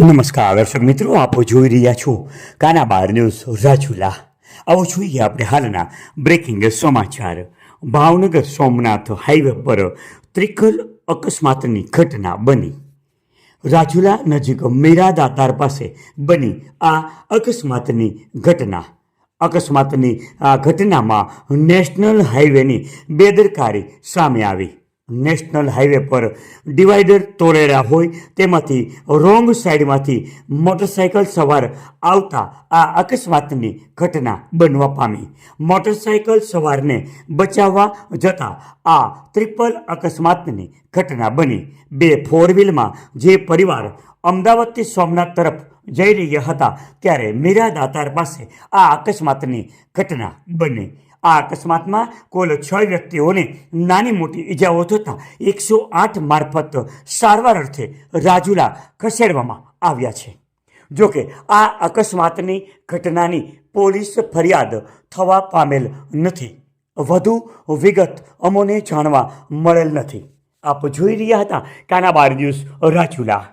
નમસ્કાર, દર્શક મિત્રો, આપો જોઈ રહ્યા છો કાના બાર ન્યૂઝ રાજુલા. આવો જોઈએ આપણે હાલના બ્રેકિંગ સમાચાર. ભાવનગર સોમનાથ હાઈવે પર ત્રિકલ અકસ્માતની ઘટના બની. રાજુલા નજીક મીરા દાતાર પાસે બની આ અકસ્માતની ઘટના. અકસ્માતની આ ઘટનામાં નેશનલ હાઈવેની બેદરકારી સામે આવી. નેશનલ હાઈવે પર ડિવાઈડર તોડેલા હોય તેમાંથી રોંગ સાઈડમાંથી મોટરસાયકલ સવાર આવતા આ અકસ્માતની ઘટના બનવા પામી. મોટરસાયકલ સવારને બચાવવા જતાં આ ટ્રિપલ અકસ્માતની ઘટના બની. બે ફોર વ્હીલમાં જે પરિવાર અમદાવાદથી સોમનાથ તરફ જઈ રહ્યા હતા, ત્યારે મીરા દાતાર પાસે આ અકસ્માતની ઘટના બની. આ અકસ્માતમાં કુલ છ વ્યક્તિઓને નાની મોટી ઈજાઓ થતાં એકસો આઠ મારફત સારવાર અર્થે રાજુલા ખસેડવામાં આવ્યા છે. જોકે આ અકસ્માતની ઘટનાની પોલીસ ફરિયાદ થવા પામેલ નથી. વધુ વિગત અમોને જાણવા મળેલ નથી. આપ જોઈ રહ્યા હતા કાના બાર ન્યૂઝ રાજુલા.